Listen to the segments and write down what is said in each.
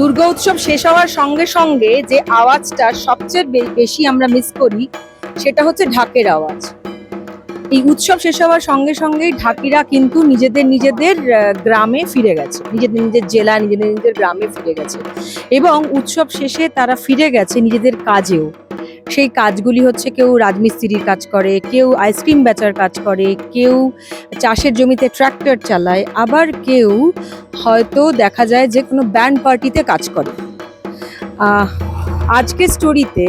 দুর্গা উৎসব শেষ হওয়ার সঙ্গে সঙ্গে যে আওয়াজটা সবচেয়ে বেশি আমরা মিস করি, সেটা হচ্ছে ঢাকের আওয়াজ। এই উৎসব শেষ হওয়ার সঙ্গে সঙ্গে ঢাকিরা কিন্তু নিজেদের নিজেদের গ্রামে ফিরে গেছে। নিজেদের নিজের জেলা, নিজেদের নিজেদের গ্রামে ফিরে গেছে। এবং উৎসব শেষে তারা ফিরে গেছে নিজেদের কাজেও। সেই কাজগুলি হচ্ছে কেউ রাজমিস্ত্রির কাজ করে, কেউ আইসক্রিম বেচার কাজ করে, কেউ চাষের জমিতে ট্র্যাক্টর চালায়, আবার কেউ হয়তো দেখা যায় যে কোনো ব্যান্ড পার্টিতে কাজ করে। আজকের স্টোরিতে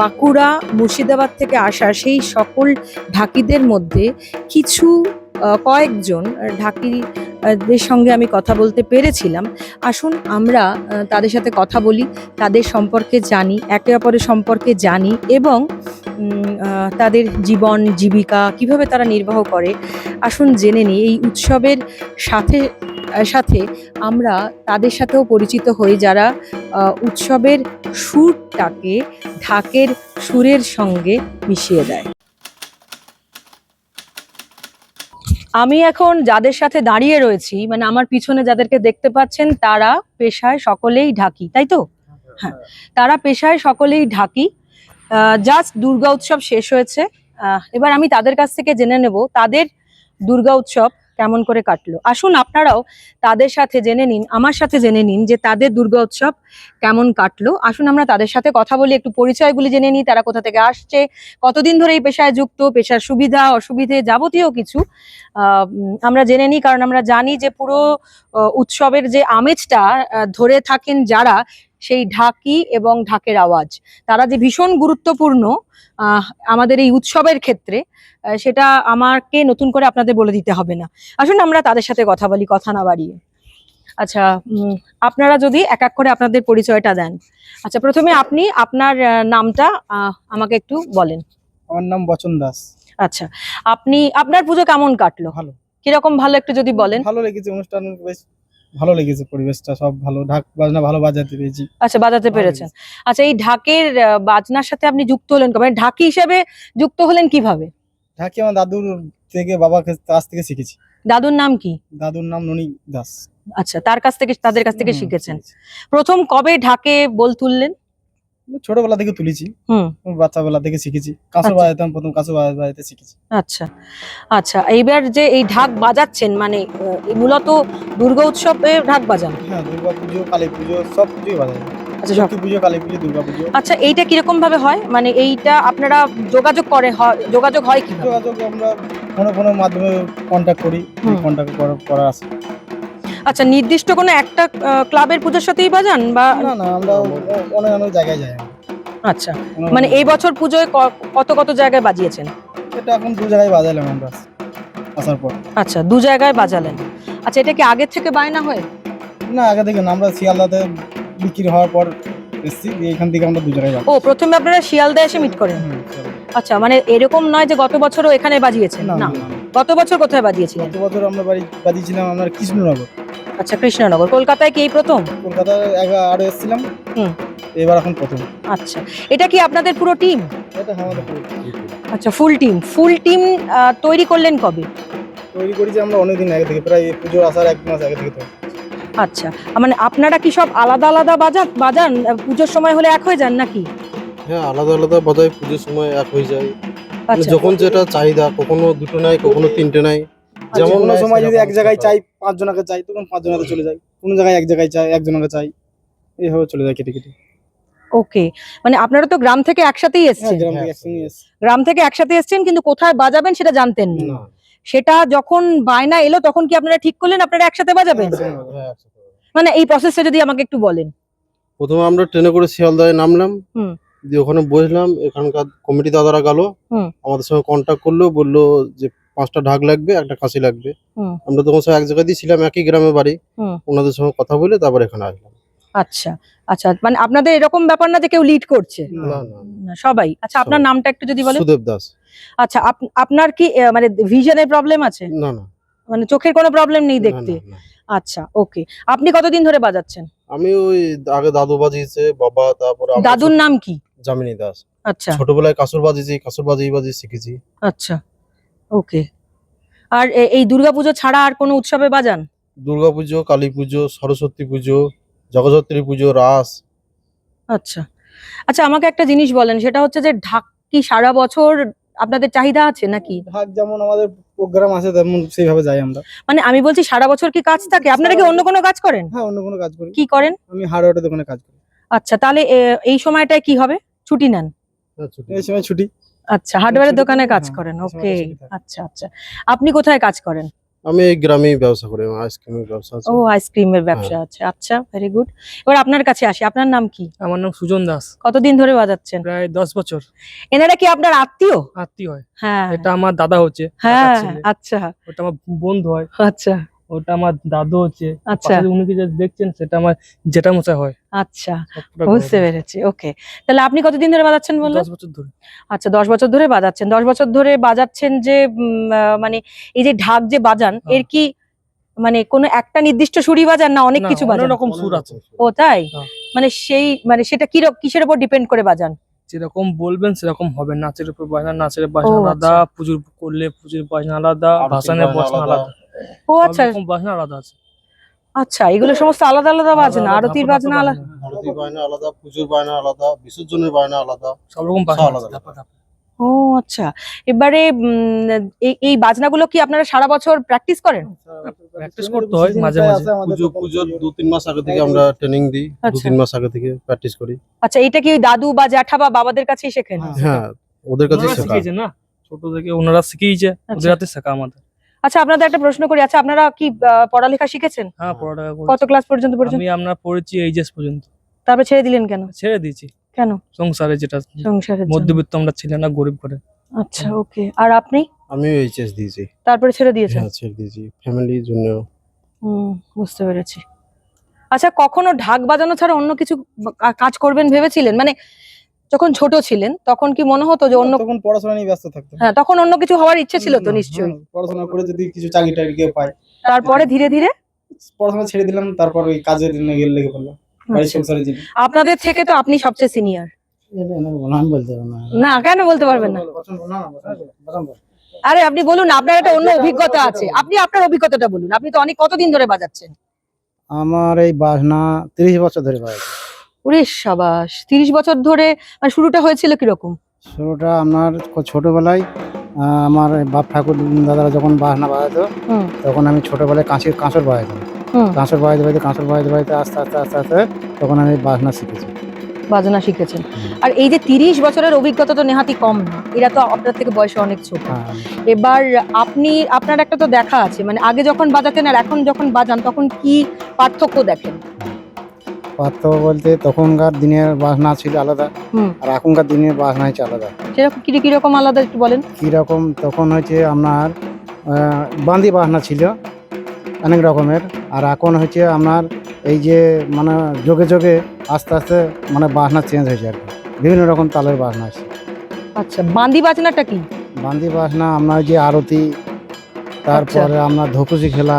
বাঁকুড়া মুর্শিদাবাদ থেকে আসা সেই সকল ঢাকিদের মধ্যে কিছু কয়েকজন ঢাকি দের সঙ্গে আমি কথা বলতে পেরেছিলাম। আসুন আমরা তাদের সাথে কথা বলি, তাদের সম্পর্কে জানি, একে অপরের সম্পর্কে জানি এবং তাদের জীবন, জীবিকা কীভাবে তারা নির্বাহ করে। আসুন জেনে নিই, এই উৎসবের সাথে সাথে আমরা তাদের সাথেও পরিচিত হই যারা উৎসবের সুরটাকে ঢাকের সুরের সঙ্গে মিশিয়ে দেয়। আমি এখন যাদের সাথে দাঁড়িয়ে রয়েছি মানে আমার পিছনে যাদেরকে দেখতে পাচ্ছেন, তারা পেশায় সকলেই ঢাকি, তাই তো? হ্যাঁ তারা পেশায় সকলেই ঢাকি। জাস্ট দুর্গা উৎসব শেষ হয়েছে। এবার আমি তাদের কাছ থেকে জেনে নেব, তাদের দুর্গা উৎসব কেমন করে কাটলো। আসুন আপনারাও তাদের সাথে জেনে নিন, আমার সাথে জেনে নিন যে তাদের দুর্গা উৎসব কেমন কাটলো। আসুন আমরা তাদের সাথে কথা বলি, একটু পরিচয়গুলি জেনে নিই, তারা কোথা থেকে আসছে, কতদিন ধরে এই পেশায় যুক্ত, পেশার সুবিধা, অসুবিধে যাবতীয় কিছু আমরা জেনে নিই, কারণ আমরা জানি যে পুরো উৎসবের যে আমেজটা ধরে থাকেন যারা সেই ঢাকি এবং ঢাকের আওয়াজ। তারা যে ভীষণ গুরুত্বপূর্ণ আমাদের এই উৎসবের ক্ষেত্রে সেটা আমাকে নতুন করে আপনাদের বলে দিতে হবে না। আসুন আমরা তাদের সাথে কথা বলি কথা না বাড়িয়ে। আচ্ছা আপনারা যদি এক এক করে আপনাদের পরিচয়টা দেন। আচ্ছা প্রথমে আপনি আপনার নামটা আমাকে একটু বলেন। আমার নাম বচন দাস। আচ্ছা আপনি আপনার পুজো কেমন কাটলো? ভালো। কীরকম ভালো একটু যদি বলেন। ভালো লেগেছে অনুষ্ঠান বেশ ভালো লেগেছে পরিবেশটা সব ভালো ঢাক বাজনা ভালো বাজাতে পেরেছি। আচ্ছা বাজাতে পেরেছেন। আচ্ছা এই ঢাকের বাজনার সাথে আপনি যুক্ত হলেন কবে? মানে ঢাকি হিসেবে যুক্ত হলেন কীভাবে? ঢাকি আমার দাদুর থেকে বাবা কাছ কাছ থেকে শিখেছি। দাদুর নাম কি? দাদুর নাম ননী দাস। আচ্ছা তার কাছ থেকে তাদের কাছ থেকে শিখেছেন। প্রথম কবে ঢাকে বল তুললেন? ছোটবেলা থেকে তুলেছি। বাচ্চাবেলা থেকে শিখেছি। কাঁসর আচ্ছা। বাজাতাম প্রথম বাজা- বাজাতে শিখেছি। আচ্ছা। আচ্ছা এইবার যে এই ঢাক বাজাচ্ছেন মানে মূলত দুর্গা উৎসবে ঢাক বাজান? হ্যাঁ দুর্গা পুজো কালী পুজো সব পুজোই বাজাই। আচ্ছা সব পুজো কালী পুজো দুর্গা পুজো। আচ্ছা এইটা কীরকম ভাবে হয়? মানে এইটা আপনারা যোগাযোগ করে হয় যোগাযোগ হয় কীভাবে? যোগাযোগ আমরা কোনো কোনো মাধ্যমে কন্ট্যাক্ট করি। কন্ট্যাক্ট করার আছে। আচ্ছা নির্দিষ্ট কোনো একটা ক্লাবের পুজোর সাথেই বাজান বা না না আমরা অনেক অনেক জায়গায় যাই। আচ্ছা মানে এই বছর পুজোয় কত কত জায়গায় বাজিয়েছেন? এটা এখন দু জায়গায় বাজাইলাম আমরা আসার পর। আচ্ছা দু জায়গায় বাজালেন। আচ্ছা এটা কি আগের থেকে বায়না হয়? না আগে থেকে আমরা শিয়ালদাতে বিক্রি হওয়ার পর এসছি এখান থেকে আমরা দু জায়গায় যাব ও প্রথমে আপনারা শিয়ালদা এসে মিট করেন? আচ্ছা মানে এরকম নয় যে গত বছরও এখানে বাজিয়েছেন? না। গত বছর কোথায় বাজিয়েছিলেন? গত বছর আমরা বাড়ি বাজিয়েছিলাম আমরা কৃষ্ণনগর। আচ্ছা কৃষ্ণনগর। কলকাতায় কি এই প্রথম? কলকাতায় একবার আরও এসেছিলাম। হুম। এবার এখন প্রথম। আচ্ছা এটা কি আপনাদের পুরো টিম? এটা আমাদের পুরো আচ্ছা ফুল টিম। ফুল টিম তৈরি করলেন কবে? তৈরি করেছি আমরা অনেকদিন আগে থেকে প্রায় এই পুজো আসার এক মাস আগে থেকে তৈরি। আচ্ছা মানে আপনারা কি সব আলাদা আলাদা বাজান বাজান? পুজোর সময় হলে এক হয়ে যান নাকি? হ্যাঁ আলাদা আলাদা বাজায় পুজোর সময় এক হয়ে যায়। মানে আচ্ছা। যখন যেটা চাহিদা কখনো দুটো নাই কখনো তিনটে নাই। যেমন কোনো সময় যদি এক জায়গায় সেটা। চাই পাঁচ জনকে চাই তখন পাঁচ জনকে চলে যায় কোনো জায়গায় এক জায়গায় চাই একজনকে চাই এইভাবে চলে যায় কেটে কেটে ওকে মানে আপনারা তো গ্রাম থেকে একসাথেই হ্যাঁ এসছেন গ্রাম থেকে হ্যাঁ। একসাথে এসছেন কিন্তু কোথায় বাজাবেন সেটা জানতেন না সেটা যখন বায়না এলো তখন কি আপনারা ঠিক করলেন আপনারা একসাথে বাজাবেন। হ্যাঁ, একসাথে। মানে এই প্রসেসটা যদি আমাকে একটু বলেন প্রথমে আমরা ট্রেনে করে শিয়ালদায় নামলাম হুম। দিয়ে ওখানে বসলাম এখানকার কমিটি দাদারা গেল আমাদের সঙ্গে কন্ট্যাক্ট করল বলল যে পাঁচটা ঢাক লাগবে একটা কাশি লাগবে। আমরা তখন সব এক জায়গাতেই ছিলাম একই গ্রামে বাড়ি। ওনাদের সঙ্গে কথা বলে তারপর এখানে আসলাম। আচ্ছা আচ্ছা মানে আপনাদের এরকম ব্যাপার না যে কেউ লিড করছে? সবাই। আচ্ছা আপনার নামটা একটু যদি বলেন। সুদেব দাস। আচ্ছা আপ- আপনার কি মানে ভিশনের প্রবলেম আছে? না না। মানে চোখের কোনো প্রবলেম নেই দেখতে। আচ্ছা ওকে আপনি কতদিন ধরে বাজাচ্ছেন? আমি ওই আগে দাদু বাজিয়েছে বাবা তারপরে দাদুর নাম কি? যামিনী দাস। আচ্ছা। ছোটবেলায় কাসুর বাজিয়েছি কাসুর বাজিয়ে বাজিয়ে শিখেছি। আচ্ছা। ওকে। আর এই দুর্গাপুজো ছাড়া আর কোনো উৎসবে বাজান? দুর্গাপুজো কালী পুজো সরস্বতী পুজো জগদ্ধত্রী পুজো রাস। আচ্ছা। আচ্ছা আমাকে একটা জিনিস বলেন সেটা হচ্ছে যে ঢাক কি সারা বছর আপনাদের চাহিদা আছে নাকি? ঢাক যেমন আমাদের প্রোগ্রাম আছে তেমন সেইভাবে যাই আমরা। মানে আমি বলছি সারা বছর কি কাজ থাকে? আপনারা কি অন্য কোনো কাজ করেন? হ্যাঁ অন্য কোনো কাজ করি। কি করেন? আমি হার্ডওয়ারের দোকানে কাজ করি। আচ্ছা তাহলে এ- এই সময়টায় কি হবে? ছুটি নেন। এই সময় ছুটি। আচ্ছা হার্ডওয়্যারের দোকানে কাজ হ্যাঁ, করেন ওকে থাকে। আচ্ছা আচ্ছা। আপনি কোথায় কাজ করেন? আমি এই গ্রামেই ব্যবসা করি আইসক্রিমের ব্যবসা আছে। ও আইসক্রিমের ব্যবসা আছে আচ্ছা ভেরি গুড এবার আপনার কাছে আসি আপনার নাম কি? আমার নাম সুজন দাস। কতদিন ধরে বাজাচ্ছেন? প্রায় দশ বছর। এনারা কি আপনার আত্মীয়? আত্মীয় হয়। হ্যাঁ। এটা আমার দাদা হচ্ছে হ্যাঁ। আচ্ছা। ওটা আমার বন্ধু হয়। আচ্ছা। ওটা আমার দাদু হচ্ছে। আচ্ছা। উনি কি দেখছেন সেটা আমার জেঠা মশাই হয়। আচ্ছা বুঝতে পেরেছি ওকে। তাহলে আপনি কতদিন ধরে বাজাচ্ছেন বললেন? দশ বছর ধরে। আচ্ছা দশ বছর ধরে বাজাচ্ছেন। দশ বছর ধরে বাজাচ্ছেন যে উম, মানে এই যে ঢাক যে বাজান হ্যাঁ। এর কি মানে কোনো একটা নির্দিষ্ট সুরই বাজান না অনেক কিছু বাজান? রকম সুর আছে। ও তাই? হ্যাঁ। মানে সেই মানে সেটা কি কিসের উপর ডিপেন্ড করে বাজান? যেরকম বলবেন সেরকম হবে। নাচের উপর বাজনা নাচের বাজনা আলাদা পুজোর করলে পুজোর বাজনা আলাদা ভাসানের বাজনা আলাদা। ও আচ্ছা রকম বাজনা আলাদা আছে আচ্ছা এগুলো সমস্ত আলাদা আলাদা বাজনা আরতির বাজনা আলাদা আরতি বায়না আলাদা পুজোর বায়না আলাদা বিসর্জনের বায়না আলাদা সব রকম বাজনা আলাদা। ও আচ্ছা এবারে এই বাজনাগুলো কি আপনারা সারা বছর প্র্যাকটিস করেন practice করতে হয় মাঝে মাঝে। পুজো পুজোর দু তিন মাস আগে থেকে আমরা ট্রেনিং দিই দু আচ্ছা। তিন মাস আগে থেকে প্র্যাকটিস করি আচ্ছা এটা কি দাদু বা জ্যাঠা বা বাবাদের কাছেই শেখেন হ্যাঁ। হ্যাঁ ওদের কাছে ওনারা শেখা শিখিয়েছে না ছোট থেকে ওনারা শিখিয়েছে আচ্ছা। ওদের হাতে শেখা আমাদের আচ্ছা আপনাদের একটা প্রশ্ন করি। আচ্ছা আপনারা কি পড়ালেখা শিখেছেন? হ্যাঁ পড়ালেখা কত ক্লাস পর্যন্ত পর্যন্ত? আমি আপনার পড়েছি এইচএস পর্যন্ত। তারপর ছেড়ে দিলেন কেন? ছেড়ে দিয়েছি। কেন? সংসারে যেটা সংসারে মধ্যবিত্ত আমরা ছিলেন না গরিব ঘরে। আচ্ছা ওকে আর আপনি? আমি এইচএস দিয়েছি। তারপরে ছেড়ে দিয়েছেন? হ্যাঁ ছেড়ে দিয়েছি। ফ্যামিলির জন্য হুম বুঝতে পেরেছি। আচ্ছা কখনো ঢাক বাজানো ছাড়া অন্য কিছু কাজ করবেন ভেবেছিলেন? মানে যখন ছোট ছিলেন তখন কি মনে হতো যে অন্য তখন পড়াশোনা নিয়ে ব্যস্ত থাকতো হ্যাঁ তখন অন্য কিছু হওয়ার ইচ্ছে ছিল তো নিশ্চয়ই হ্যাঁ, পড়াশোনা করে যদি কিছু চাকরি টাকরি কেউ পায় তারপরে ধীরে ধীরে পড়াশোনা ছেড়ে দিলাম তারপর ওই কাজের জন্য গেলে লেগে পড়লাম বাড়ির আচ্ছা। সংসারে জীবন আপনাদের থেকে তো আপনি সবচেয়ে সিনিয়র না কেন বলতে পারবেন না। আরে আপনি বলুন আপনার একটা অন্য অভিজ্ঞতা আছে আপনি আপনার অভিজ্ঞতাটা বলুন আপনি তো অনেক কতদিন ধরে বাজাচ্ছেন আমার এই বাসনা তিরিশ বছর ধরে বাজাচ্ছি ওরে সাবাস তিরিশ বছর ধরে মানে শুরুটা হয়েছিল কীরকম? শুরুটা খুব ছোটবেলায় আমার বাপ ঠাকুর দাদারা যখন বাসনা বাজাতো তখন আমি ছোটবেলায় কাঁচের কাঁচর বাজাতাম। কাঁচর বাজাতে বাজাতে কাঁচর বাজাতে বাজাতে আস্তে আস্তে আস্তে আস্তে তখন আমি বাসনা শিখেছি। বাজনা শিখেছেন। আর এই যে তিরিশ বছরের অভিজ্ঞতা তো নেহাতি কম না এরা তো আপনার থেকে বয়সে অনেক ছোট। হ্যাঁ। এবার আপনি আপনার একটা তো দেখা আছে মানে আগে যখন বাজাতেন আর এখন যখন বাজান তখন কি পার্থক্য দেখেন? পার্থক্য বলতে তখনকার দিনের বাসনা ছিল আলাদা আর এখনকার দিনের বাসনা হচ্ছে আলাদা। সেরকম কি কীরকম আলাদা একটু বলেন? কীরকম তখন হচ্ছে আপনার বান্দি বাসনা ছিল অনেক রকমের আর এখন হচ্ছে আপনার এই যে মানে যোগে যোগে আস্তে আস্তে মানে বাসনা চেঞ্জ হয়েছে আর কি। বিভিন্ন রকম তালের বাসনা আছে। আচ্ছা বান্দি বাজনাটা কি? বান্দি বাসনা আপনার যে আরতি তারপরে আপনার ধকুচি খেলা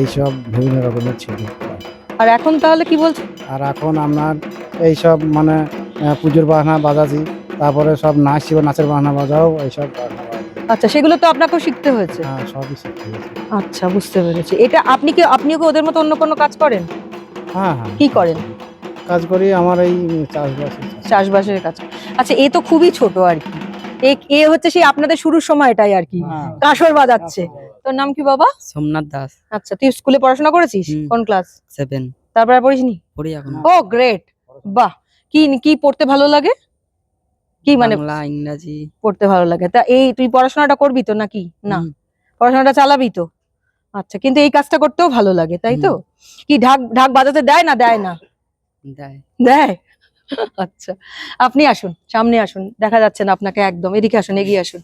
এইসব বিভিন্ন রকমের ছিল। আর এখন তাহলে কি বলছেন আর এখন আপনার এইসব মানে পুজোর বাসনা বাজাছি তারপরে সব নাচ ছিল নাচের বাহানা বাজাও এইসব আচ্ছা সেগুলো তো আপনাকেও শিখতে হয়েছে? হ্যাঁ সবই শিখতে হয়েছে। আচ্ছা বুঝতে পেরেছি। এটা আপনি কি আপনিও কি ওদের মতো অন্য কোনো কাজ করেন? হ্যাঁ হ্যাঁ। কি করেন? কাজ করি আমার এই চাষবাস চাষবাসের কাজ। আচ্ছা এ তো খুবই ছোট আর কি। এ- এ হচ্ছে সেই আপনাদের শুরুর সময়টাই আর কি। হ্যাঁ। কাসর বাজাচ্ছে। তোর নাম কি বাবা? সোমনাথ দাস। আচ্ছা তুই স্কুলে পড়াশোনা করেছিস? কোন ক্লাস? সেভেন তারপরে পড়িসনি? পড়ি এখন। ও গ্রেট বাহ। কি কি পড়তে ভালো লাগে? কি মানে বাংলা ইংরাজি। পড়তে ভালো লাগে? তা এই তুই পড়াশোনাটা করবি তো নাকি? না। পড়াশোনাটা চালাবি তো? আচ্ছা কিন্তু এই কাজটা করতেও ভালো লাগে তাই তো? কি ঢাক ঢাক বাজাতে দেয় না দেয় না? দেয়। দেয়? আচ্ছা আপনি আসুন সামনে আসুন। দেখা যাচ্ছে না আপনাকে একদম। এদিকে আসুন এগিয়ে আসুন।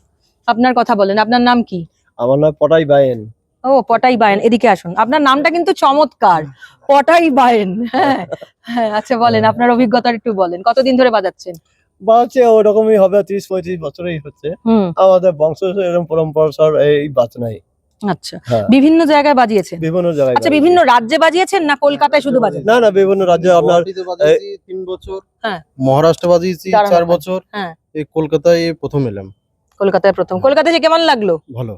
আপনার কথা বলেন আপনার নাম কি? আমার নাম পটাই বায়েন। ও পটাই বায়েন এদিকে আসুন। আপনার নামটা কিন্তু চমৎকার পটাই বায়েন। হ্যাঁ হ্যাঁ আচ্ছা বলেন আপনার অভিজ্ঞতা একটু বলেন কতদিন ধরে বাজাচ্ছেন? বা হচ্ছে ওরকমই হবে তিরিশ পঁয়ত্রিশ বছরেই হচ্ছে। আমাদের বংশ এরকম পরম্পরা সব এই বাজনাই আচ্ছা হ্যাঁ। বিভিন্ন জায়গায় বাজিয়েছেন? বিভিন্ন জায়গায় আচ্ছা বিভিন্ন রাজ্যে বাজিয়েছেন না কলকাতায় শুধু বাজেন না না বিভিন্ন রাজ্যে আপনার তিন বছর হ্যাঁ। মহারাষ্ট্র বাজিয়েছি চার বছর। হ্যাঁ। এই কলকাতায় প্রথম এলাম। কলকাতায় প্রথম। কলকাতায় যে কেমন লাগল? ভালো।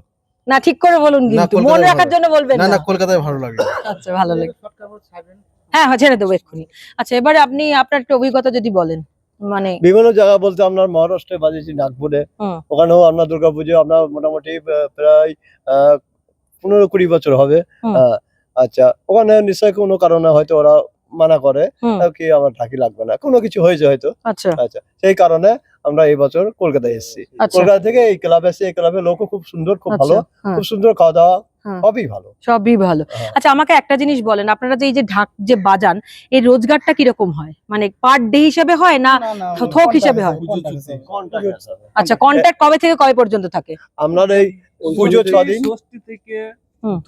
না ঠিক করে বলুন কিন্তু মনে রাখার জন্য বলবেন না না না। কলকাতায় ভালো লাগল আচ্ছা ভালো লাগে। হ্যাঁ হ্যাঁ ছেড়ে দেবো এক্ষুনি। আচ্ছা এবারে আপনি আপনার একটা অভিজ্ঞতা যদি বলেন মানে বিভিন্ন জায়গা বলতে আপনার মহারাষ্ট্রে বাজিয়েছি নাগপুরে। ওখানেও আপনার দুর্গাপুজো আপনার মোটামুটি প্রায় আহ, পনেরো কুড়ি বছর হবে। আচ্ছা ওখানে নিশ্চয়ই কোনো কারণে হয়তো ওরা মানা করে। কি আমার ঢাকি লাগবে না। কোনো কিছু হয়েছে হয়তো। আচ্ছা। আচ্ছা সেই কারণে আমরা এই বছর কলকাতায় এসেছি। আচ্ছা। কলকাতা থেকে এই ক্লাবে এসে এই ক্লাবের লোকও খুব সুন্দর খুব ভালো। আচ্ছা হ্যাঁ, খুব সুন্দর খাওয়া দাওয়া হ্যাঁ। সবই ভালো। সবই ভালো। হ্যাঁ। আচ্ছা আমাকে একটা জিনিস বলেন আপনারা যে এই যে ঢাক যে বাজান এই রোজগারটা কীরকম হয়? মানে পার ডে হিসেবে হয় না থোক হিসেবে হয়? আচ্ছা কন্ট্যাক্ট কবে থেকে কবে পর্যন্ত থাকে? আপনার এই পুজো ছদিন ষষ্ঠী থেকে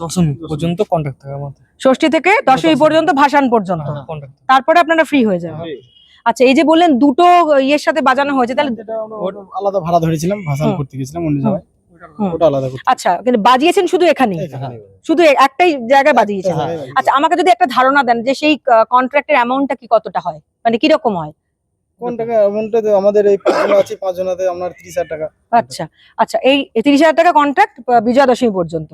দশমী পর্যন্ত কন্ট্যাক্ট থাকে আমাদের। ষষ্ঠী থেকে দশমী পর্যন্ত ভাসান পর্যন্ত। তারপরে আপনারা ফ্রি হয়ে যাবেন। আচ্ছা এই যে বললেন দুটো ইয়ের সাথে বাজানো হয়েছে তাহলে আলাদা ভাড়া ধরেছিলাম ভাষণ করতে গেছিলাম অন্য জায়গায়। আচ্ছা কিন্তু বাজিয়েছেন শুধু এখানেই? শুধু একটাই জায়গায় বাজিয়েছেন। আচ্ছা আমাকে যদি একটা ধারণা দেন যে সেই কন্ট্রাক্টের অ্যামাউন্টটা কি কতটা হয়? মানে কীরকম হয়? কোন টাকা? অ্যামাউন্টটা আমাদের এই পাঁচজন আছে পাঁচজনাতে আপনার তিরিশ হাজার টাকা। আচ্ছা আচ্ছা এই তিরিশ হাজার টাকা কন্ট্রাক্ট বিজয়া দশমী পর্যন্ত।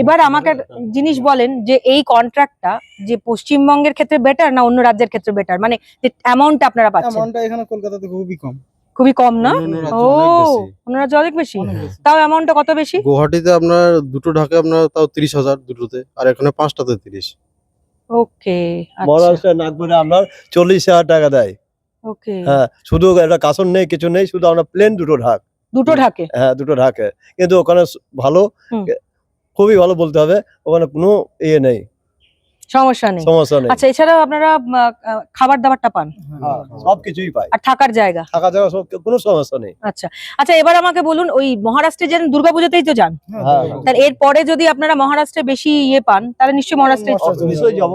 এবার আমাকে জিনিস বলেন যে এই কন্ট্রাক্টটা যে পশ্চিমবঙ্গের ক্ষেত্রে বেটার না অন্য রাজ্যের ক্ষেত্রে বেটার মানে যে অ্যামাউন্টটা আপনারা পাচ্ছেন? অ্যামাউন্টটা এখানে কলকাতাতে খুবই কম। খুবই কম না? ও অন্য রাজ্যে অনেক বেশি। তাও অ্যামাউন্টটা কত বেশি? গুয়াহাটিতে আপনার দুটো ঢাকে আপনার তাও তিরিশ হাজার দুটোতে আর এখানে পাঁচটাতে তিরিশ। ওকে আচ্ছা। নাগপুরে আপনার চল্লিশ হাজার টাকা দেয়। হ্যাঁ শুধু একটা কাসন নেই কিছু নেই শুধু আমরা প্লেন দুটো ঢাক। দুটো ঢাকে? হ্যাঁ দুটো ঢাকে। কিন্তু ওখানে ভালো খুবই ভালো বলতে হবে ওখানে কোনো ইয়ে নেই। সমস্যা নেই। সমস্যা নেই। আচ্ছা এছাড়াও আপনারা খাবার দাবারটা পান? হ্যাঁ, সব কিছুই পাই। আর থাকার জায়গা? থাকা যাওয়া সব কোনো সমস্যা নেই। আচ্ছা আচ্ছা এবার আমাকে বলুন ওই মহারাষ্ট্রে যান দুর্গাপুজোতেই তো যান। হ্যাঁ। তাহলে এরপরে যদি আপনারা মহারাষ্ট্রে বেশি ইয়ে পান তাহলে নিশ্চয়ই মহারাষ্ট্রে মহারাষ্ট্রে নিশ্চয়ই যাব।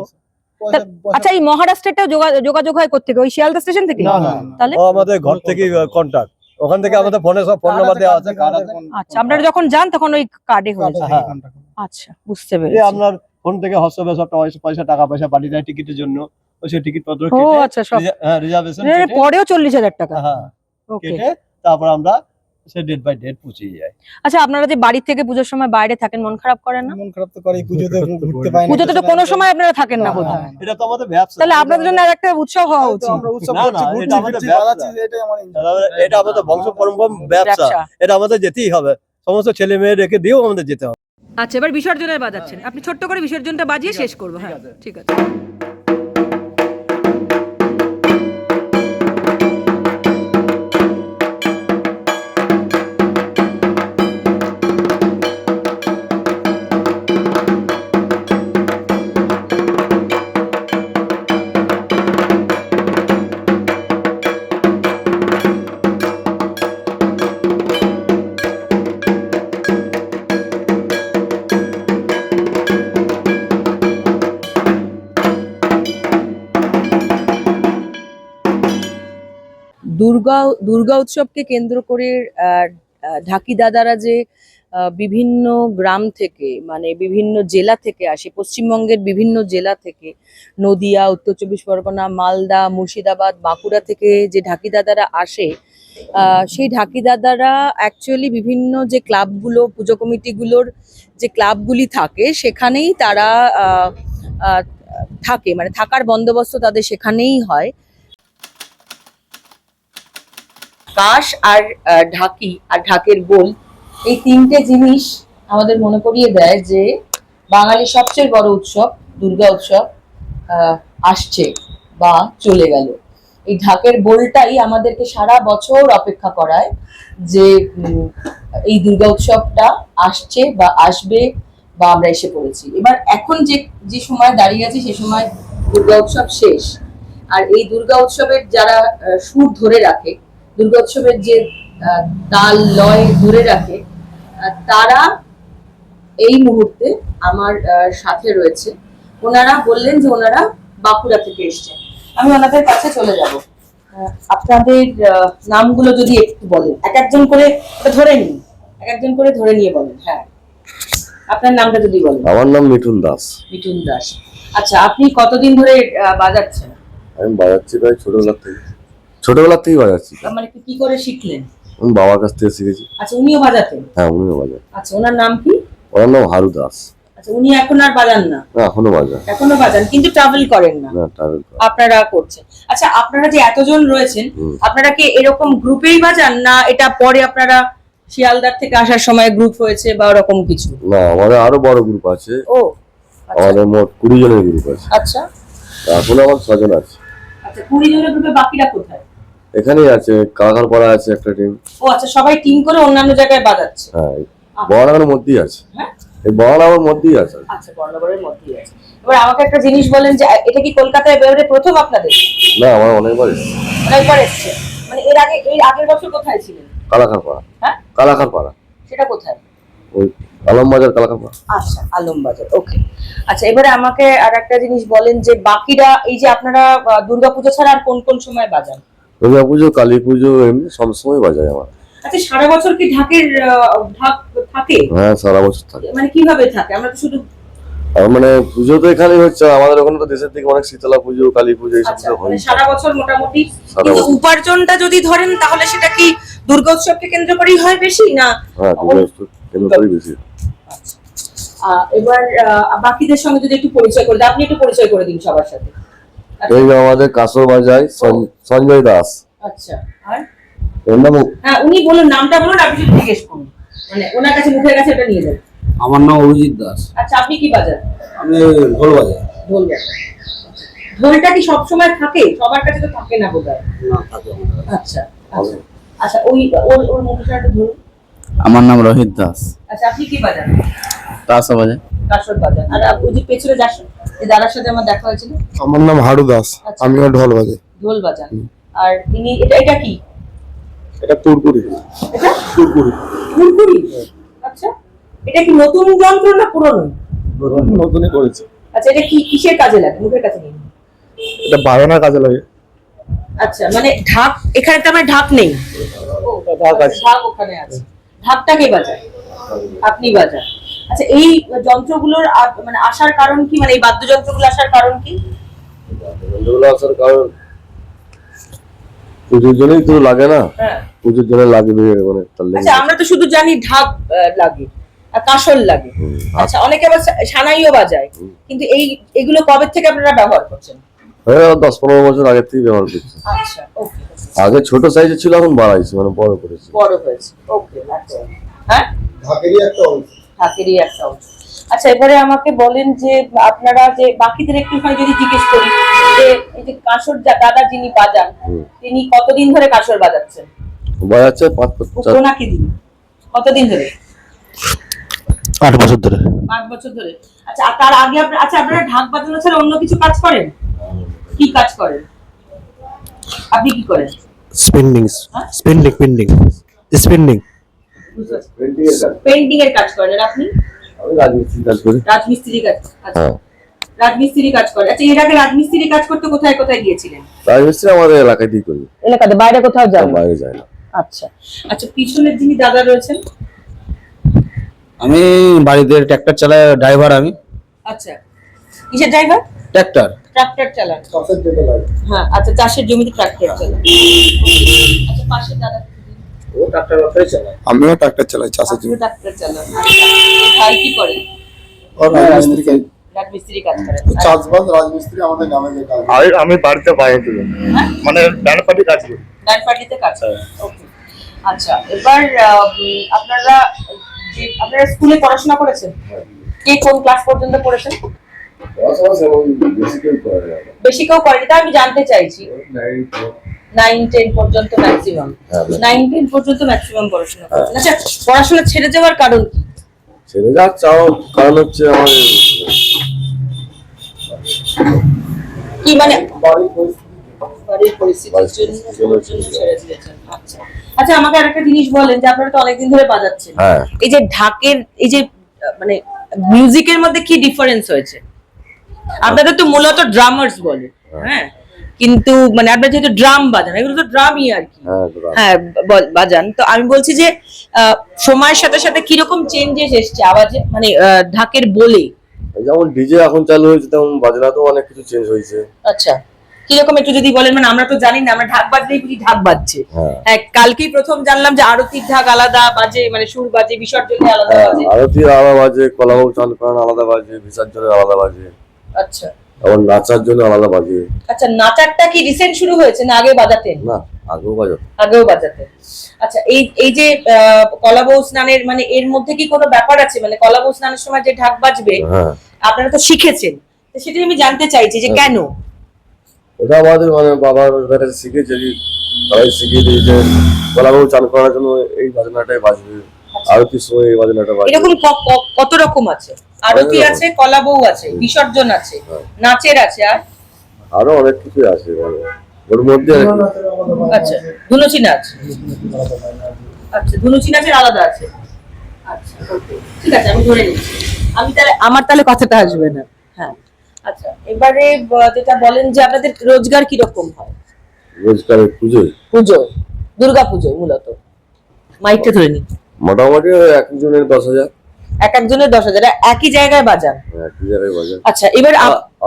আচ্ছা এই মহারাষ্ট্রেরটাও যোগাযোগ হয় কোথেকে? ওই শিয়ালদা স্টেশন থেকে? না, না, তাহলে? আমাদের ঘর থেকে কন্ট্যাক্ট ওখান থেকে আমাদের ফোনে সব ফোন নাম্বার দেওয়া আছে আচ্ছা আপনারা যখন যান তখন ওই কার্ডে হয়ে যায়। আচ্ছা বুঝতে যে পেরেছি। আপনার ফোন থেকে হস্তবে সব পয়সা টাকা পয়সা পাঠিয়ে দেয় টিকিটের জন্য। ও সেই টিকিট পত্র ও কেটে আচ্ছা সব হ্যাঁ রিজার্ভেশন পরেও চল্লিশ হাজার টাকা। হ্যাঁ ওকে তারপর আমরা সে ডেট বাই ডেট পৌঁছিয়ে যাই আচ্ছা আপনারা যে বাড়ি থেকে পুজোর সময় বাইরে থাকেন মন খারাপ করেন না? মন খারাপ তো করে পুজোতে ঘুরতে পাই না। পুজোতে তো কোনো সময় আপনারা থাকেন না বোধ হয়। এটা তো আমাদের ব্যবসা। তাহলে আপনাদের জন্য আর একটা উৎসব হওয়া উচিত। আমরা উৎসব করছি না, এটা আমাদের ব্যবসা। বাজাচ্ছি, এটাই আমার এটা আমাদের বংশ পরম্পরা ব্যবসা। ব্যবসা। এটা আমাদের যেতেই হবে। সমস্ত ছেলে মেয়ে রেখে দিয়েও আমাদের যেতে হবে। আচ্ছা এবার বিসর্জনের বাজাচ্ছেন। আপনি ছোট্ট করে বিসর্জনটা বাজিয়ে শেষ করব হ্যাঁ ঠিক আছে। দুর্গা দুর্গা উৎসবকে কেন্দ্র করে ঢাকি দাদারা যে বিভিন্ন গ্রাম থেকে মানে বিভিন্ন জেলা থেকে আসে, পশ্চিমবঙ্গের বিভিন্ন জেলা থেকে, নদিয়া, উত্তর চব্বিশ পরগনা, মালদা, মুর্শিদাবাদ, বাঁকুড়া থেকে যে ঢাকি দাদারা আসে সেই ঢাকি দাদারা অ্যাকচুয়ালি বিভিন্ন যে ক্লাবগুলো, পুজো কমিটিগুলোর যে ক্লাবগুলি থাকে, সেখানেই তারা থাকে মানে থাকার বন্দোবস্ত তাদের সেখানেই হয়। কাশ আর ঢাকি আর ঢাকের গোল এই তিনটে জিনিস আমাদের মনে করিয়ে দেয় যে বাঙালির সবচেয়ে বড় উৎসব, দুর্গা উৎসব আসছে বা চলে গেল। এই ঢাকের বোলটাই আমাদেরকে সারা বছর অপেক্ষা করায় যে এই দুর্গা উৎসবটা আসছে বা আসবে বা আমরা এসে পড়েছি। এবার এখন যে যে সময় দাঁড়িয়ে আছি সে সময় দুর্গা উৎসব শেষ। আর এই দুর্গা উৎসবের যারা সুর ধরে রাখে দুর্গা উৎসবের যে তাল লয় ধরে রাখে তারা এই মুহূর্তে আমার সাথে রয়েছে। ওনারা বললেন যে ওনারা বাঁকুড়া থেকে এসছেন। আমি ওনাদের কাছে চলে যাব। আপনাদের নামগুলো যদি একটু বলেন। এক একজন করে ধরে নিন। এক একজন করে ধরে নিয়ে বলেন হ্যাঁ। আপনার নামটা যদি বলেন। আমার নাম মিঠুন দাস। মিঠুন দাস। আচ্ছা আপনি কতদিন ধরে বাজাচ্ছেন? আমি বাজাচ্ছি প্রায় ছোটবেলার থেকে। ছোটবেলার থেকেই বাজাচ্ছি। মানে কি করে শিখলেন? আমি বাবার কাছ থেকে শিখেছি। আচ্ছা উনিও বাজাতেন? হ্যাঁ উনিও বাজায় আচ্ছা ওনার নাম কি? ওনার নাম হারু দাস। আচ্ছা উনি এখন আর বাজান না? না এখনও বাজার এখনও বাজান কিন্তু ট্রাভেল করেন না। না ট্রাভেল আপনারা করছেন। আচ্ছা আপনারা যে এতজন রয়েছেন আপনারা কি এরকম গ্রুপেই বাজান না এটা পরে আপনারা শিয়ালদার থেকে আসার সময় গ্রুপ হয়েছে বা ওরকম কিছু? না আমাদের আরও বড় গ্রুপ আছে। ও আচ্ছা। আমাদের মোট কুড়ি জনের গ্রুপ আছে। আচ্ছা। এখন আমার ছজন আছে। আচ্ছা কুড়ি জনের গ্রুপে বাকিরা কোথায়? এখানেই আছে কাকারপাড়া আছে একটা টিম ও আচ্ছা সবাই টিম করে অন্যান্য জায়গায় বাজাচ্ছে। হ্যাঁ এই মধ্যেই আছে। হ্যাঁ? এই বড়ানোর মধ্যেই আছে। আচ্ছা বর্ণগরের মধ্যেই আছে। এবার আমাকে একটা জিনিস বলেন যে এটা কি কলকাতায় বেরোলে প্রথম আপনাদের? না আমার অনেকবার এসেছে। অনেকবার এসছে। মানে এর আগে এই আগের বছর কোথায় ছিলেন? কালাখার পাড়া হ্যাঁ? কালাখার পাড়া সেটা কোথায়? ওই আলমবাজার কালাখার পাড়া আচ্ছা আলমবাজার ওকে। আচ্ছা এবারে আমাকে আর একটা জিনিস বলেন যে বাকিরা এই যে আপনারা দুর্গাপুজো ছাড়া আর কোন কোন সময় বাজান? দুর্গা পুজো কালী পুজো এমনি সবসময় বাজায় আমার। আচ্ছা সারা বছর কি ঢাকের ঢাক থাকে? হ্যাঁ সারা বছর থাকে। মানে কীভাবে থাকে? আমরা তো শুধু মানে পুজো তো এখানেই হচ্ছে আমাদের ওখানে তো দেশের থেকে অনেক শীতলা পুজো কালী পুজো এইসব আচ্ছা তো মানে হয় সারা বছর মোটামুটি কিন্তু উপার্জনটা যদি ধরেন তাহলে সেটা কি দুর্গোৎসবকে কেন্দ্র করেই হয় বেশি না? হ্যাঁ দুর্গা উৎসব কেন্দ্র করেই বেশি। আহ, এবার বাকিদের সঙ্গে যদি একটু পরিচয় করে দেন আপনি একটু পরিচয় করে দিন সবার সাথে। এই যে আমাদের কাসর বাজায় সঞ্জ- সঞ্জয় দাস। আচ্ছা আর? হ্যাঁ উনি বলুন নামটা বলুন আপনি যদি জিজ্ঞেস করুন। মানে ওনার কাছে মুখের কাছে এটা নিয়ে যান। আমার নাম অভিজিৎ দাস। আচ্ছা আপনি কি বাজান? আমি ঢোল বাজাই। ঢোল বাজান। ঢোলটা কি সবসময় থাকে? সবার কাছে তো থাকে না বোধহয়। না থাকে আচ্ছা আচ্ছা। আচ্ছা ওই ওর ওর মুখটা একটু ধরুন আমার নাম রোহিত দাস। আচ্ছা আপনি কি বাজার তাসা বাজাই। কাসর বাজান। আর ওই যে পেছনে যাস যে দাদার সাথে আমার দেখা হয়েছিল। আমার নাম হাড়ু দাস। আচ্ছা। আমিও ঢোল বাজাই ঢোল বাজান আর ইনি এটা এটা কি? এটা পুরপুরি এটা? পুরপুরি ফুলকুড়ি আচ্ছা। এটা কি নতুন যন্ত্র না পুরনো? নতুনই করেছে। আচ্ছা এটা কি কিসের কাজে লাগে? মুখের কাছে নিন এটা বাজানোর কাজে লাগে। আচ্ছা মানে ঢাক এখানে তো আমার ঢাক নেই। ঢাক আছে। ঢাক ওখানে আছে। ঢাকটা কে বাজায়? আপনি বাজান। আচ্ছা এই যন্ত্রগুলোর মানে আসার কারণ কি? মানে এই বাদ্যযন্ত্রগুলো আসার কারণ কি? এগুলো আসার কারণ পুজোর জন্যই তো লাগে না। হ্যাঁ। পুজোর জন্য লাগবে মানে আচ্ছা আমরা তো শুধু জানি ঢাক লাগে আর কাসল লাগে। আচ্ছা অনেকে আবার সানাইও বাজায়। কিন্তু এই এগুলো কবে থেকে আপনারা ব্যবহার করছেন? হ্যাঁ দশ পনেরো বছর আগের থেকে ব্যবহার করছি। আচ্ছা ওকে আগে ছোট সাইজের ছিল এখন বাড়াইছি মানে বড় করেছি। বড় হয়েছে ওকে আচ্ছা। হ্যাঁ? ঢাকেরই একটা অংশ। ঢাকেরই একটা আচ্ছা এবারে আমাকে বলেন যে আপনারা যে বাকিদের একটুখানি যদি জিজ্ঞেস করি যে এই যে কাসর দাদা যিনি বাজান তিনি কতদিন ধরে কাসর বাজাচ্ছেন? বাজাচ্ছে পাঁচ ওনাকে দিন? কতদিন ধরে? আট বছর ধরে। পাঁচ বছর ধরে। আচ্ছা তার আগে আপনার আচ্ছা আপনারা ঢাক বাজানো ছাড়া অন্য কিছু কাজ করেন? কি কাজ করেন? আপনি কি করেন? স্পেন্ডিং হ্যাঁ? স্পেন্ডিং পেন্ডিং স্পেন্ডিং পেন্টিং এর কাজ করেন। আপনি? আমি রাজমিস্ত্রি কাজ করি। রাজমিস্ত্রি কাজ আচ্ছা। হ্যাঁ। রাজমিস্ত্রি কাজ করে আচ্ছা এর আগে রাজমিস্ত্রি কাজ করতে কোথায় কোথায় গিয়েছিলেন? রাজমিস্ত্রি আমাদের এলাকাতেই করি। এলাকাতে বাইরে কোথাও যান বাইরে যায় না। আচ্ছা। আচ্ছা পিছনের যিনি দাদা রয়েছেন? আমি বাড়িতে ট্র্যাক্টর চালাই ড্রাইভার আমি। আচ্ছা। কিসের ড্রাইভার ট্র্যাক্টর ট্রাক্টর চালান। হ্যাঁ আচ্ছা চাষের জমিতে ট্রাক্টর চালান। আচ্ছা পাশের দাদা ও ট্রাক্টর ব্যবসায় চালায় আমিও ট্রাক্টর চালাই চাষের আপনিও ট্রাক্টর চালান। আচ্ছা ভাই কি করেন কাজ করেন আচ্ছা, রাজমিস্ত্রি আমাদের গ্রামে যে কাজ আমি আমি বাড়িতে বাইরে হ্যাঁ? মানে ব্যান্ড পার্টি কাজ করি। ব্যান্ড পার্টিতে কাজ করেন। আচ্ছা এবার আহ, আপনারা আপনারা স্কুলে পড়াশোনা করেছেন? কে কোন ক্লাস পর্যন্ত পড়েছেন? বেশি কেউ করেনি তা আমি জানতে চাইছি। নাইন টেন পর্যন্ত ম্যাক্সিমাম হ্যাঁ, নাইন টেন পর্যন্ত ম্যাক্সিমাম পড়াশোনা আচ্ছা পড়াশোনা ছেড়ে যাওয়ার কারণ কি? ছেড়ে যা চাও কারণ হচ্ছে আমার কি মানে? আচ্ছা। আচ্ছা আমাকে আরেকটা জিনিস বলেন যে আপনারা তো অনেকদিন ধরে বাজাচ্ছেন। হ্যাঁ। এই যে ঢাকের এই যে মানে মিউজিকের মধ্যে কি ডিফারেন্স হয়েছে? আপনাদের তো মূলত ড্রামার্স বলে হ্যাঁ। কিন্তু মানে আপনারা যেহেতু ড্রাম বাজান এগুলো তো ড্রামই আর কি। হ্যাঁ তো। হ্যাঁ বাজান। তো আমি বলছি যে সময়ের সাথে সাথে কীরকম চেঞ্জেস এসছে আওয়াজে মানে ঢাকের বলে? যেমন ডিজে এখন চালু হয়েছে তেমন বাজনাতেও অনেক কিছু চেঞ্জ হয়েছে। আচ্ছা। কীরকম একটু যদি বলেন মানে আমরা তো জানি না আমরা ঢাক বাজলেই বুঝি ঢাক বাজছে। হ্যাঁ। হ্যাঁ কালকেই প্রথম জানলাম যে আরতির ঢাক আলাদা বাজে মানে সুর বাজে বিসর্জনে আলাদা হ্যাঁ, বাজে। আরতি আলাদা বাজে কলাবাবু চান আলাদা বাজে বিসর্জনের আলাদা বাজে। আচ্ছা। আবার নাচার জন্য আলাদা বাজে। আচ্ছা নাচারটা কি রিসেন্ট শুরু হয়েছে না আগে বাজাতেন না আগেও বাজে আগেও বাজাতে। আচ্ছা এই এই যে আহ, কলাবউ স্নানের মানে এর মধ্যে কি কোনো ব্যাপার আছে? মানে কলাবউ স্নানের সময় যে ঢাক বাজবে হ্যাঁ। আপনারা তো শিখেছেন। তো সেটাই আমি জানতে চাইছি যে কেন? ওটা আমাদের মানে বাবার কাছে শিখেছে তারাই শিখিয়ে দিয়েছে কলাবাবু চান করার জন্য এই বাজনাটাই বাজবে। আরতির সময় এই বাজনাটা বাজবে এরকম কত রকম আছে? আরতি। আছে কলাবউ আছে বিসর্জন আছে হ্যাঁ। নাচের আছে আর? আরও অনেক কিছু আছে ওর মধ্যে আচ্ছা ধুনুচি নাচ। আচ্ছা ধুনুচি নাচের আলাদা আছে। আচ্ছা ঠিক আছে আমি ধরে নিচ্ছি। আমি তাহলে আমার তাহলে কথাটা আসবে না। হ্যাঁ আচ্ছা এবারে যেটা বলেন যে আপনাদের রোজগার কীরকম হয়? রোজকারের পুজোয় পুজো দুর্গা পুজো মূলত। মাইকটা ধরে নিন। মোটামুটি ওই একজনের দশ হাজার। এক একজনের দশ হাজার একই জায়গায় বাজান একই জায়গায় বাজার। আচ্ছা এবার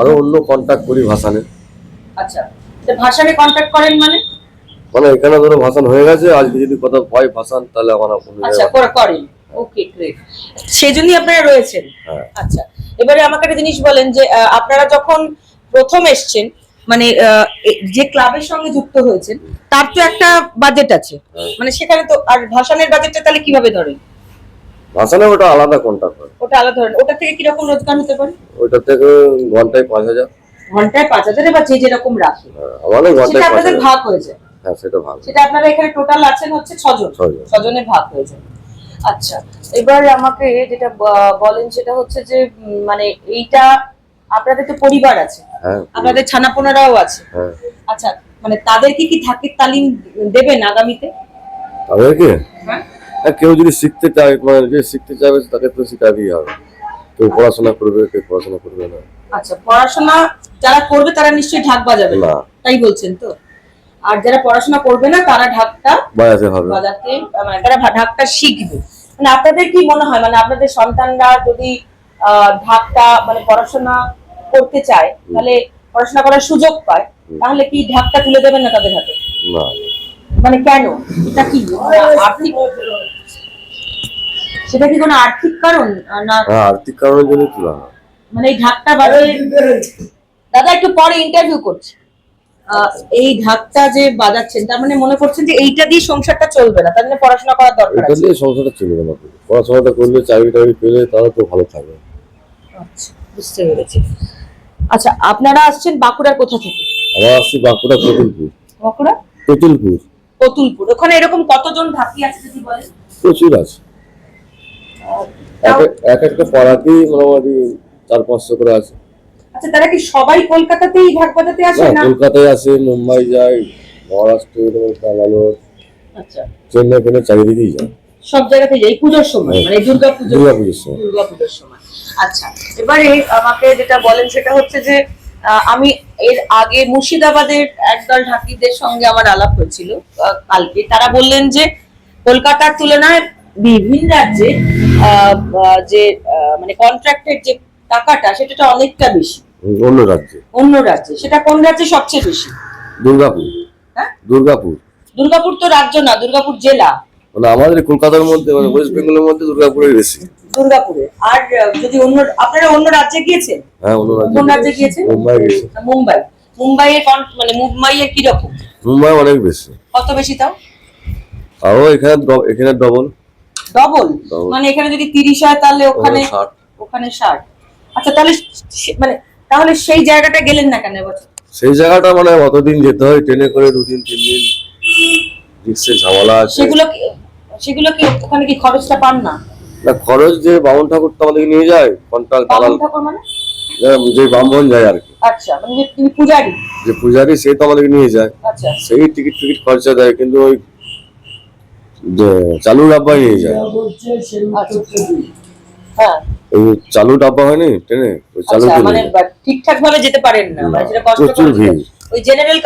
আরও অন্য কন্ট্যাক্ট করি ভাসানে আচ্ছা ভাষাকে কন্ট্যাক্ট করেন মানে? মানে এখানে ধরো ভাসান হয়ে গেছে আজকে যদি কোথাও হয় ভাসান তাহলে আমার আচ্ছা করে করেন। ওকে গ্রেট সেই জন্যই আপনারা রয়েছেন। হ্যাঁ। আচ্ছা এবারে আমাকে একটা জিনিস বলেন যে আপনারা যখন প্রথম এসছেন মানে যে ক্লাবের সঙ্গে যুক্ত হয়েছেন তার তো একটা বাজেট আছে। হ্যাঁ। মানে সেখানে তো আর ভাসানের বাজেটটা তাহলে কীভাবে ধরেন? ভাসানে ওটা আলাদা কন্ট্যাক্ট হয়। ওটা আলাদা ধরেন। ওটা থেকে কীরকম রোজগার হতে পারে? ওইটা থেকে ঘন্টায় পাঁচ হাজার। ঘন্টায় পাঁচ হাজারে বা যে যেরকম রাখে। হ্যাঁ, আমাদের ঘন্টায় আপনাদের ভাগ হয়ে যায়। হ্যাঁ সেটা ভালো সেটা আপনারা এখানে টোটাল আছেন হচ্ছে ছজন। ছজনের ভাগ হয়ে যায়। আচ্ছা এবার আমাকে যেটা বলেন সেটা হচ্ছে যে মানে এইটা আপনাদের তো পরিবার আছে। আপনাদের ছানাপোনারাও আছে। হ্যাঁ। আচ্ছা মানে তাদেরকে কি থাকির তালিম দেবেন আগামীতে? তাদেরকে? হ্যাঁ। হ্যাঁ কেউ যদি শিখতে চায় মানে যে শিখতে চাইবে তাকে তো শিখাতেই হবে। কেউ পড়াশোনা করবে কেউ পড়াশোনা করবে না। আচ্ছা পড়াশোনা যারা করবে তারা নিশ্চয়ই ঢাক বাজাবে। না। তাই বলছেন তো? আর যারা পড়াশোনা করবে না তারা ঢাকটা বাজাতে হবে। বাজাতে মানে তারা ঢাকটা শিখবে। মানে আপনাদের কি মনে হয়? মানে আপনাদের সন্তানরা যদি ঢাকটা মানে পড়াশোনা করতে চায় তাহলে পড়াশোনা করার সুযোগ পায় তাহলে কি ঢাকটা তুলে দেবেন না তাদের হাতে? না। মানে কেন? এটা কি? আর্থিক সেটা কি কোনো আর্থিক কারণ? না হ্যাঁ আর্থিক কারণের জন্য তোলা মানে এই ঢাকটা বাজালে দাদা একটু পরে ইন্টারভিউ করছি। এই ঢাকটা যে বাজাচ্ছেন তার মানে মনে করছেন যে এইটা দিয়ে সংসারটা চলবে না তার মানে পড়াশোনা করার দরকার এটা আছে। দিয়ে সংসারটা চলবে না। পড়াশোনাটা করলে চাকরি টাকরি পেলে তাহলে তো ভালো থাকবে। আচ্ছা বুঝতে পেরেছি। আচ্ছা আপনারা আসছেন বাঁকুড়ার কোথা থেকে? আমার আসছি বাঁকুড়া কতুলপুর। বাঁকুড়া? কতুলপুর। কতুলপুর। ওখানে এরকম কতজন ঢাকি আছে যদি বলেন? প্রচুর আছে। এক এক- এক একটা পাড়াতেই মোটামুটি চার পাঁচশো করে আছে। আচ্ছা তারা কি সবাই কলকাতাতেই বাজাতে আসে না কলকাতায় আসে মুম্বাই যায় মহারাষ্ট্র ব্যাঙ্গালোর আচ্ছা। চেন্নাই ফেনে চারিদিকেই যায়। সব জায়গাতে যাই পুজোর সময় হ্যাঁ। মানে দুর্গা পুজো দুর্গা পুজোর সময়। দুর্গা পুজোর সময়। আচ্ছা এবারে আমাকে যেটা বলেন সেটা হচ্ছে যে আমি এর আগে মুর্শিদাবাদের একদল ঢাকিদের সঙ্গে আমার আলাপ হয়েছিল কালকে। তারা বললেন যে কলকাতার তুলনায় বিভিন্ন রাজ্যে যে মানে কন্ট্রাক্টের যে টাকাটা সেটা অনেকটা বেশি। অন্য রাজ্যে। অন্য রাজ্যে। সেটা কোন রাজ্যে সবচেয়ে বেশি? দুর্গাপুর। হ্যাঁ? দুর্গাপুর। দুর্গাপুর তো রাজ্য না দুর্গাপুর জেলা। মানে আমাদের কলকাতার মধ্যে মানে ওয়েস্ট বেঙ্গলের মধ্যে দুর্গাপুরের বেশি। দুর্গাপুরে। আর যদি অন্য আপনারা অন্য রাজ্যে গিয়েছেন? হ্যাঁ অন্য কোন রাজ্যে রাজ্যে গিয়েছেন? মুম্বাই গেছে মুম্বাই। মুম্বাইয়ের কন- মানে মুম্বাইয়ের কীরকম? মুম্বাই অনেক বেশি। কত বেশি তাও? আরও এখানে এখানে ডবল ডবল মানে এখানে যদি তিরিশ হয় তাহলে ওখানে ওখানে ষাট। আচ্ছা তাহলে মানে তাহলে সেই জায়গাটা গেলেন না কেন এবছর সেই জায়গাটা মানে অতদিন যেতে হয় ট্রেনে করে দুদিন তিন দিন। রিক্সে ঝামেলা আছে। সেগুলো কি সেগুলো কি ওখানে কি খরচটা পান না? না খরচ যে বামন ঠাকুর তো আমাদেরকে নিয়ে যায় কন্ট্রাক্ট দালাল। ঠাকুর মানে? যে ব্রাহ্মণ যায় আর কি। আচ্ছা মানে যে পূজারি? যে পূজারি সে তো আমাদেরকে নিয়ে যায়। আচ্ছা। সেই টিকিট টিকিট খরচা দেয় কিন্তু ওই যে চালু ডাব্বাই নিয়ে যায়। আচ্ছা। হ্যাঁ। ওই চালু ডাব্বা হয়নি ট্রেনে? ওই চালু আচ্ছা মানে ঠিকঠাক ভাবে যেতে পারেন না মানে সেটা কষ্ট প্রচুর ভিড়। ওই জেনারেল।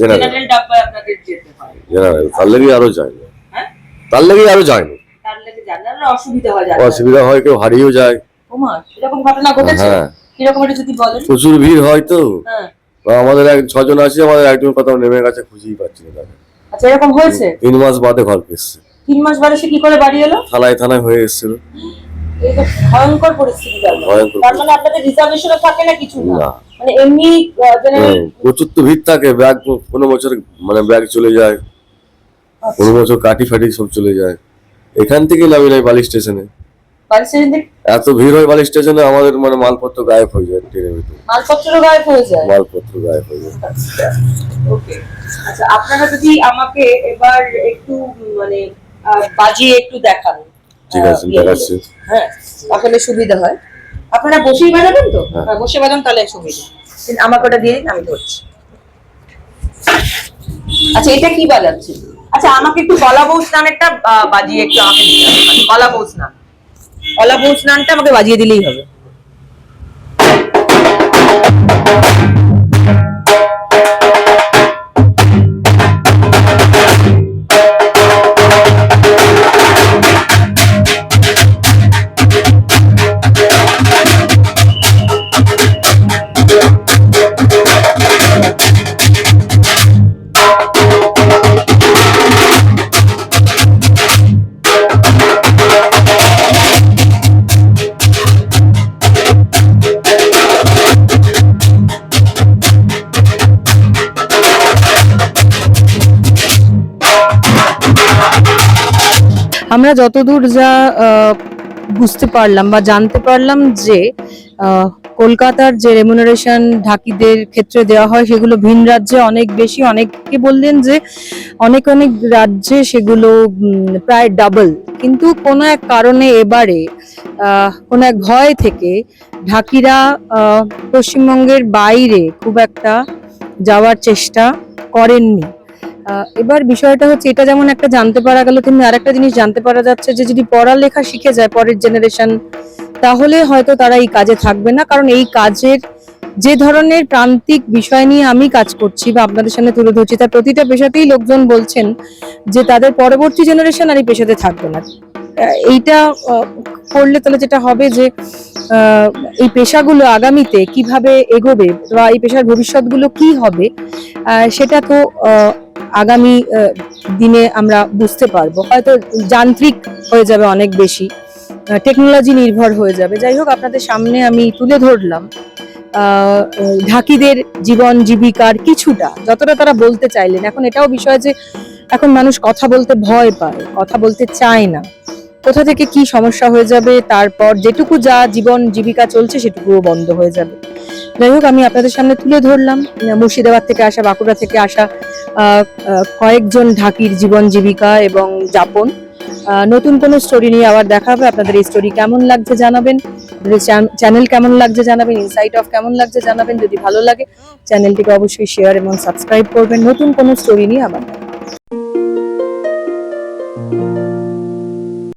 জেনারেল ডাব্বায় আপনাদের যেতে হয়। জেনারেল আরও যায়। তার লেগেই আরও যায় না। তার লেগে জানার অসুবিধা হয় অসুবিধা হয় কেউ হারিয়েও যায়। ওমা এরকম ঘটনা ঘটেছে? হ্যাঁ। কীরকম এটা যদি বলেন? প্রচুর ভিড় হয় তো। হ্যাঁ। আমাদের এক ছজন আছে আমাদের একজন কোথাও নেমে গেছে খুঁজেই পাচ্ছি না তাকে। আচ্ছা এরকম হয়েছে? তিন মাস বাদে ঘর এসছে তিন মাস বাদে সে কি করে বাড়ি এলো? থানায় থানায় হয়ে এসেছিল। এই তো ভয়ঙ্কর পরিস্থিতি তার মানে। মানে আপনাদের রিজার্ভেশনও থাকে না কিছু না? না। মানে এমনি প্রচুর তো ভিড় থাকে ব্যাগ কোনো বছর মানে ব্যাগ চলে যায়। কোনো বছর কাটি ফাটি সব চলে যায়। এখান থেকে নামি নাই বালি স্টেশনে এত ভিড় হয় বালি স্টেশনে আমাদের মানে মালপত্র গায়েব হয়ে যায় ট্রেনের ভিতরে। মালপত্র গায়েব হয়ে যায়? মালপত্র গায়েব হয়ে যায়। ওকে। আচ্ছা আপনারা যদি আমাকে এবার একটু মানে বাজিয়ে একটু দেখান। ঠিক আছে দেখাচ্ছি। হ্যাঁ তাহলে সুবিধা হয়। আপনারা বসেই বাজাবেন তো? হ্যাঁ। হ্যাঁ, বসে বাজান তাহলে সুবিধা। আমাকে ওটা দিয়ে দিন আমি ধরছি। আচ্ছা এটা কি বাজাচ্ছি আচ্ছা আমাকে একটু কলা বউ স্নানেরটা বাজিয়ে একটু আমাকে কলা বউ স্নান। কলা বউ স্নানটা আমাকে বাজিয়ে দিলেই হবে। আমরা যতদূর যা বুঝতে পারলাম বা জানতে পারলাম যে কলকাতার যে রেমুনারেশন ঢাকিদের ক্ষেত্রে দেওয়া হয়, সেগুলো ভিন রাজ্যে অনেক বেশি। অনেকে বললেন যে, অনেক অনেক রাজ্যে সেগুলো প্রায় ডাবল কিন্তু কোনো এক কারণে এবারে কোনো এক ভয় থেকে ঢাকিরা পশ্চিমবঙ্গের বাইরে খুব একটা যাওয়ার চেষ্টা করেননি। এবার বিষয়টা হচ্ছে, এটা যেমন একটা জানতে পারা গেল, তেমনি আরেকটা জিনিস জানতে পারা যাচ্ছে যে যদি পড়ালেখা শিখে যায় পরের জেনারেশন তাহলে হয়তো তারা এই কাজে থাকবে না। কারণ এই কাজের যে ধরনের প্রান্তিক বিষয় নিয়ে আমি কাজ করছি বা আপনাদের সামনে তুলে ধরছি, তার প্রতিটা পেশাতেই লোকজন বলছেন যে তাদের পরবর্তী জেনারেশন আর এই পেশাতে থাকবে না। এইটা করলে তাহলে যেটা হবে যে এই পেশাগুলো আগামীতে কীভাবে এগোবে বা এই পেশার ভবিষ্যৎগুলো কি হবে সেটা তো আগামী দিনে আমরা বুঝতে পারব। হয়তো যান্ত্রিক হয়ে যাবে অনেক বেশি টেকনোলজি নির্ভর হয়ে যাবে। যাই হোক, আপনাদের সামনে আমি তুলে ধরলাম ঢাকিদের জীবন, জীবিকার কিছুটা, যতটা তারা বলতে চাইলেন। এখন এটাও বিষয় যে, এখন মানুষ কথা বলতে ভয় পায়, কথা বলতে চায় না। কোথা থেকে কি সমস্যা হয়ে যাবে, তারপর যেটুকু যা জীবন, জীবিকা চলছে, সেটুকুও বন্ধ হয়ে যাবে। যাই হোক, আমি আপনাদের সামনে তুলে ধরলাম। মুর্শিদাবাদ থেকে আসা, বাঁকুড়া থেকে আসা কয়েকজন ঢাকির জীবন জীবিকা এবং যাপন। নতুন কোনো স্টোরি নিয়ে আবার দেখা হবে। আপনাদের এই স্টোরি কেমন লাগছে জানাবেন। চ্যানেল কেমন লাগছে জানাবেন। ইনসাইট অফ কেমন লাগছে জানাবেন। যদি ভালো লাগে চ্যানেলটিকে অবশ্যই শেয়ার এবং সাবস্ক্রাইব করবেন। নতুন কোনো স্টোরি নিয়ে আবার।